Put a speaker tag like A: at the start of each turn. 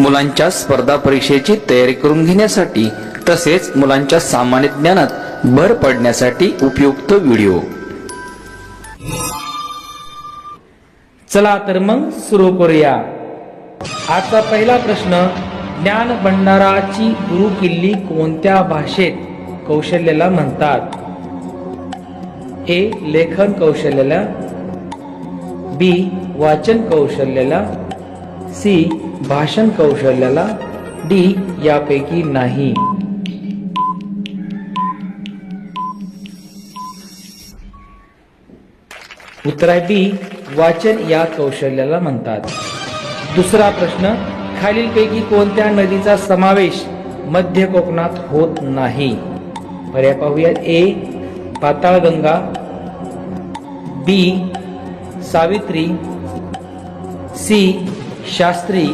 A: मुलांच्या स्पर्धा परीक्षेची तयारी करून घेण्यासाठी तसेच मुलांच्या सामान्य ज्ञानात भर पडण्यासाठी उपयुक्त व्हिडिओ.
B: चला तर मग सुरू करूया. आजचा पहिला प्रश्न ज्ञान भंडाराची गुरु किल्ली कोणत्या भाषेत कौशल्याला म्हणतात? ए लेखन कौशल्याला बी वाचन कौशल्याला सी भाषण कौशल्याला डी यापैकी नाही. उत्तर आहे बी वाचन या कौशल्याला म्हणतात. दुसरा प्रश्न खालीलपैकी कोणत्या नदीचा समावेश मध्य कोकणात होत नाही? पर्याय पाहूया A Patalganga. B Savitri. C Shastri